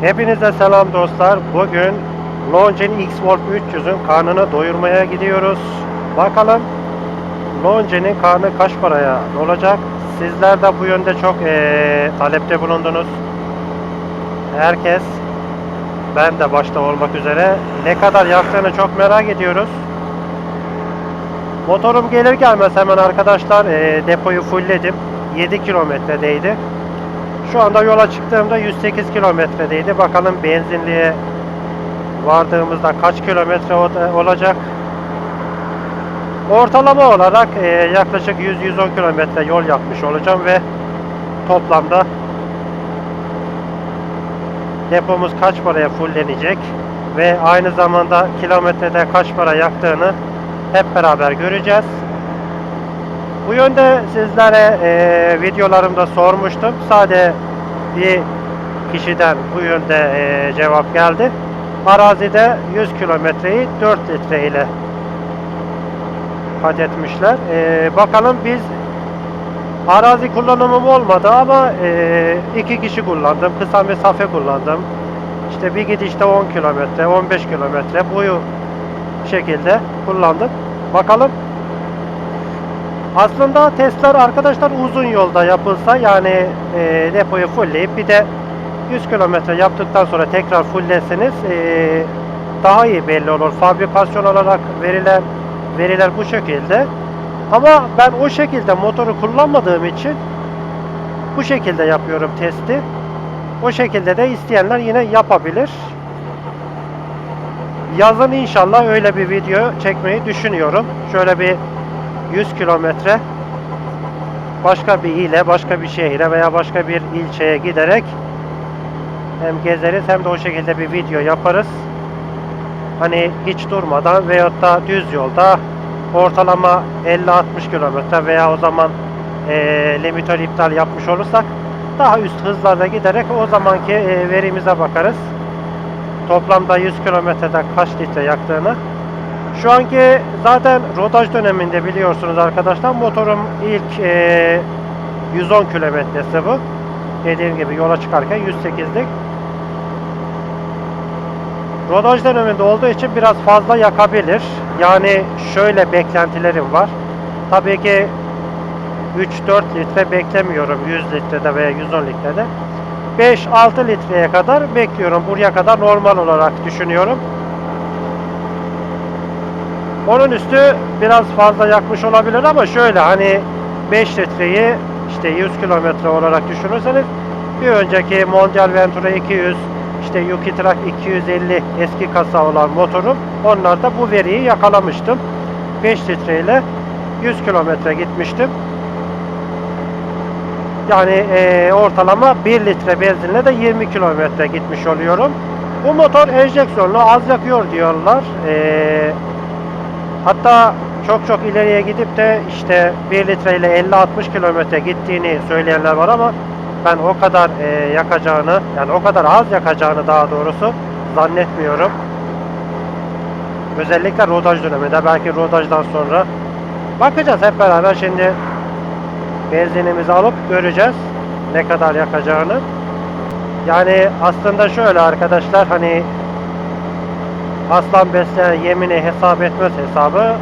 Hepinize selam dostlar. Bugün Longin X-Wolf 300'ün karnını doyurmaya gidiyoruz. Bakalım Longin'in karnı kaç paraya olacak? Sizler de bu yönde çok eee, talepte bulundunuz. Herkes ben de başta olmak üzere ne kadar yaktığını çok merak ediyoruz. Motorum gelir gelmez hemen arkadaşlar eee, depoyu fullledim. 7 kilometredeydi. Şu anda yola çıktığımda 108 kilometredeydi. Bakalım benzinliğe vardığımızda kaç kilometre olacak. Ortalama olarak e, yaklaşık 100-110 kilometre yol yapmış olacağım ve toplamda depomuz kaç paraya fullenecek ve aynı zamanda kilometrede kaç para yaktığını hep beraber göreceğiz. Bu yönde sizlere e, videolarımda sormuştum. Sadece bir kişiden bu yönde e, cevap geldi. Arazide 100 kilometreyi 4 litre ile kat etmişler. E, bakalım biz arazi kullanımım olmadı ama e, iki kişi kullandım. Kısa mesafe kullandım. İşte bir gidişte 10 kilometre, 15 kilometre boyu şekilde kullandım. Bakalım aslında testler arkadaşlar uzun yolda yapılsa yani e, depoyu fullleyip bir de 100 kilometre yaptıktan sonra tekrar fulleseniz e, daha iyi belli olur. Fabrikasyon olarak verilen veriler bu şekilde. Ama ben o şekilde motoru kullanmadığım için bu şekilde yapıyorum testi. O şekilde de isteyenler yine yapabilir. Yazın inşallah öyle bir video çekmeyi düşünüyorum. Şöyle bir 100 kilometre başka bir ile, başka bir şehire veya başka bir ilçeye giderek hem gezeriz hem de o şekilde bir video yaparız. Hani hiç durmadan veyahut da düz yolda ortalama 50-60 kilometre veya o zaman eee limitör iptal yapmış olursak daha üst hızlarda giderek o zamanki eee, verimize bakarız. Toplamda 100 kilometrede kaç litre yaktığını. Şu anki zaten rodaj döneminde biliyorsunuz arkadaşlar motorum ilk eee, 110 kilometresi bu. Dediğim gibi yola çıkarken 108'lik. Rodaj döneminde olduğu için biraz fazla yakabilir. Yani şöyle beklentilerim var. Tabii ki 3-4 litre beklemiyorum 100 litrede veya 110 litrede. 5-6 litreye kadar bekliyorum. Buraya kadar normal olarak düşünüyorum. Onun üstü biraz fazla yakmış olabilir ama şöyle hani 5 litreyi işte 100 kilometre olarak düşünürseniz bir önceki Mondial Ventura 200 işte Yuki Truck 250 eski kasa olan motorum onlarda bu veriyi yakalamıştım. 5 litreyle 100 kilometre gitmiştim. Yani eee, ortalama 1 litre benzinle de 20 kilometre gitmiş oluyorum. Bu motor enjeksiyonlu az yakıyor diyorlar. Eee Hatta çok çok ileriye gidip de işte 1 litre ile 50-60 kilometre gittiğini söyleyenler var ama ben o kadar e, yakacağını yani o kadar az yakacağını daha doğrusu zannetmiyorum. Özellikle rodaj döneminde belki rodajdan sonra bakacağız hep beraber şimdi benzinimizi alıp göreceğiz ne kadar yakacağını. Yani aslında şöyle arkadaşlar hani aslan besleyen yemini hesap etmez hesabı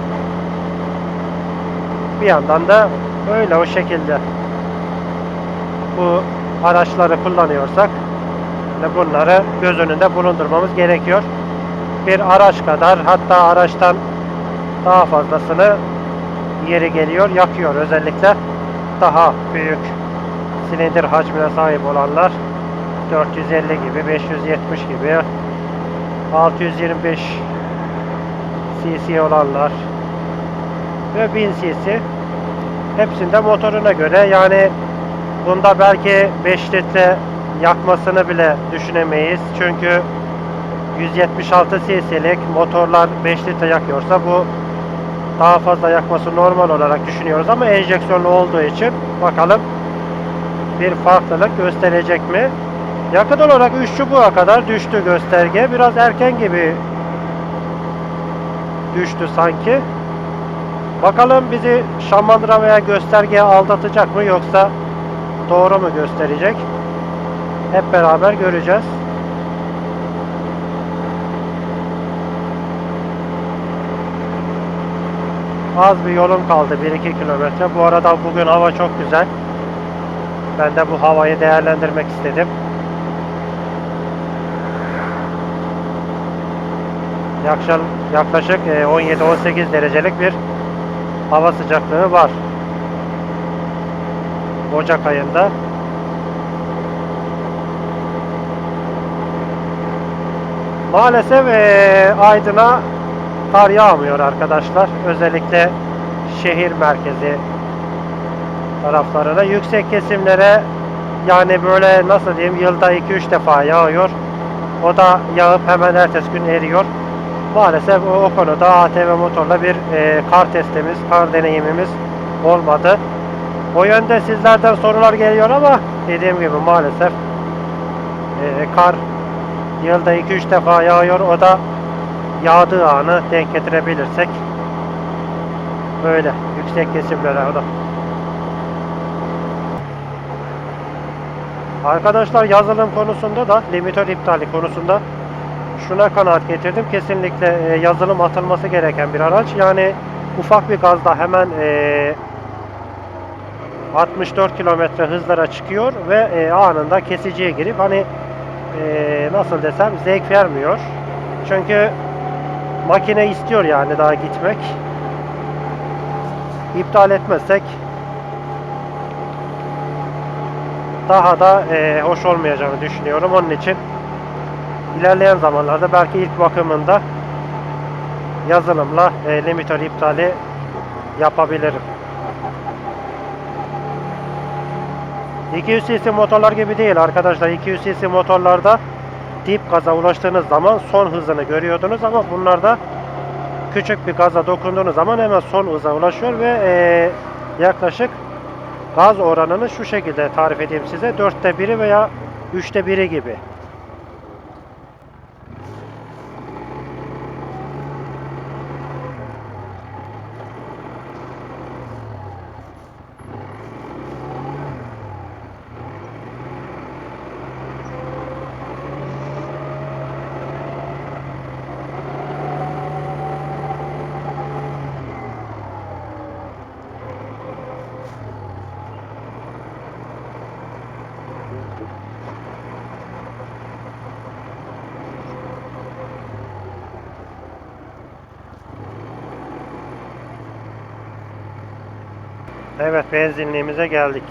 bir yandan da öyle o şekilde bu araçları kullanıyorsak bunları göz önünde bulundurmamız gerekiyor. Bir araç kadar hatta araçtan daha fazlasını yeri geliyor yakıyor özellikle daha büyük silindir hacmine sahip olanlar 450 gibi 570 gibi 625 cc olanlar ve 1000 cc hepsinde motoruna göre yani bunda belki 5 litre yakmasını bile düşünemeyiz çünkü 176 cc'lik motorlar 5 litre yakıyorsa bu daha fazla yakması normal olarak düşünüyoruz ama enjeksiyonlu olduğu için bakalım bir farklılık gösterecek mi? Yakıt olarak 3 çubuğa kadar düştü gösterge. Biraz erken gibi düştü sanki. Bakalım bizi Şamandıra veya göstergeye aldatacak mı yoksa doğru mu gösterecek? Hep beraber göreceğiz. Az bir yolum kaldı 1-2 kilometre. Bu arada bugün hava çok güzel. Ben de bu havayı değerlendirmek istedim. Yaklaşık, yaklaşık e, 17-18 derecelik bir hava sıcaklığı var. Ocak ayında. Maalesef eee, Aydın'a kar yağmıyor arkadaşlar. Özellikle şehir merkezi taraflarına. Yüksek kesimlere yani böyle nasıl diyeyim yılda 2-3 defa yağıyor. O da yağıp hemen ertesi gün eriyor. Maalesef o, o konuda ATV motorla bir eee, kar testimiz, kar deneyimimiz olmadı. O yönde sizlerden sorular geliyor ama dediğim gibi maalesef eee, kar Yılda 2-3 defa yağıyor. O da yağdığı anı denk getirebilirsek böyle yüksek kesimlere o da. Arkadaşlar yazılım konusunda da limitör iptali konusunda şuna kanaat getirdim. Kesinlikle e, yazılım atılması gereken bir araç. Yani ufak bir gazda hemen e, 64 kilometre hızlara çıkıyor ve e, anında kesiciye girip hani eee, nasıl desem zevk vermiyor. Çünkü makine istiyor yani daha gitmek. İptal etmezsek daha da eee, hoş olmayacağını düşünüyorum. Onun için ilerleyen zamanlarda belki ilk bakımında yazılımla eee, limitör iptali yapabilirim. 200 cc motorlar gibi değil arkadaşlar. 200 cc motorlarda dip gaza ulaştığınız zaman son hızını görüyordunuz ama bunlarda küçük bir gaza dokunduğunuz zaman hemen son hıza ulaşıyor ve eee, yaklaşık gaz oranını şu şekilde tarif edeyim size. Dörtte biri veya üçte biri gibi. Evet benzinliğimize geldik.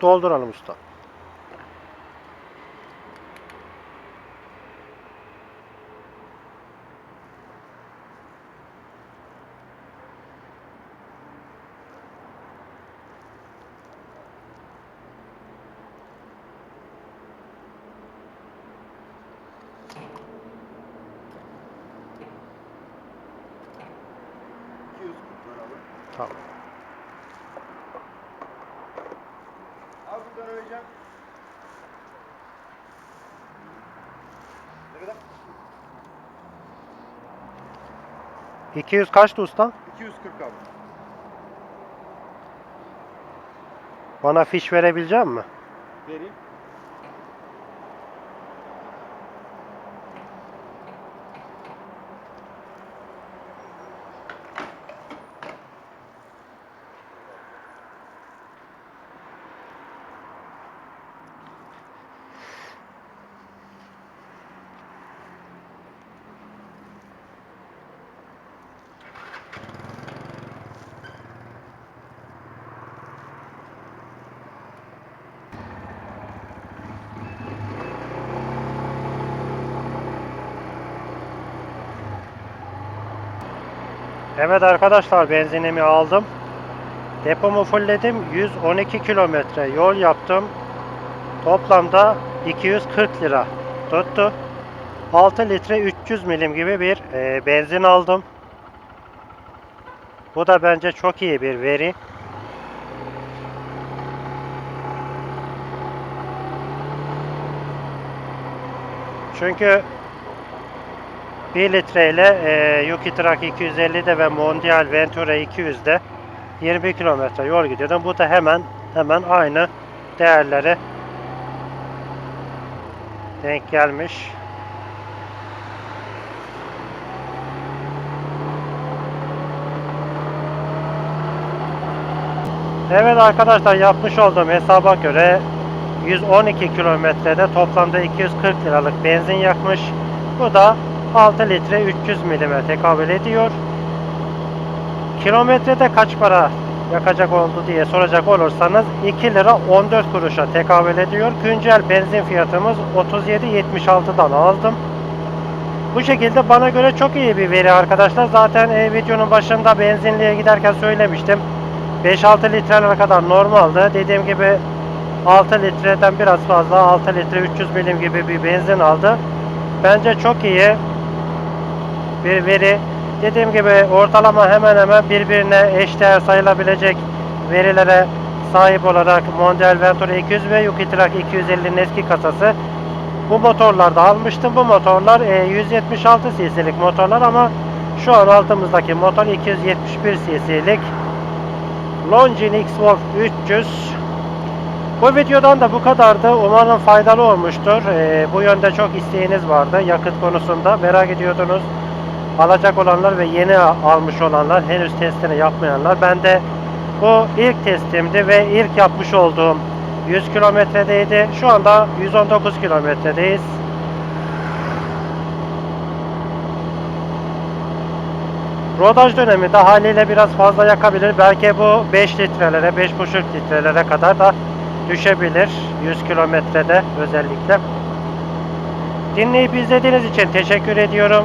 Dolduralım usta. Tamam. Al buradan öleceğim. Ne kadar? 200 kaçtı usta? 240 abi. Bana fiş verebilecek mi? Vereyim. Evet arkadaşlar benzinimi aldım. Depomu fullledim. 112 kilometre yol yaptım. Toplamda 240 lira tuttu. 6 litre 300 milim gibi bir e, benzin aldım. Bu da bence çok iyi bir veri. Çünkü 1 litreyle e, Yuki Truck 250'de ve Mondial Ventura 200'de 20 kilometre yol gidiyordum. Bu da hemen hemen aynı değerlere denk gelmiş. Evet arkadaşlar yapmış olduğum hesaba göre 112 kilometrede toplamda 240 liralık benzin yakmış. Bu da 6 litre 300 milime tekabül ediyor. Kilometrede kaç para yakacak oldu diye soracak olursanız 2 lira 14 kuruşa tekabül ediyor. Güncel benzin fiyatımız 37.76'dan aldım. Bu şekilde bana göre çok iyi bir veri arkadaşlar. Zaten e, videonun başında benzinliğe giderken söylemiştim. 5-6 litrelere kadar normaldi. Dediğim gibi 6 litreden biraz fazla 6 litre 300 milim gibi bir benzin aldı. Bence çok iyi bir veri. Dediğim gibi ortalama hemen hemen birbirine eşdeğer sayılabilecek verilere sahip olarak Mondial Ventura 200 ve Yuki Truck 250'nin eski kasası bu motorlarda almıştım. Bu motorlar e, 176 cc'lik motorlar ama şu an altımızdaki motor 271 cc'lik Longines X-Wolf 300 bu videodan da bu kadardı. Umarım faydalı olmuştur. Ee, bu yönde çok isteğiniz vardı yakıt konusunda. Merak ediyordunuz. Alacak olanlar ve yeni almış olanlar, henüz testini yapmayanlar. Ben de bu ilk testimdi ve ilk yapmış olduğum 100 kilometredeydi. Şu anda 119 kilometredeyiz. Rodaj döneminde haliyle biraz fazla yakabilir. Belki bu 5 litrelere, 5,5 litrelere kadar da düşebilir. 100 kilometrede özellikle. Dinleyip izlediğiniz için teşekkür ediyorum.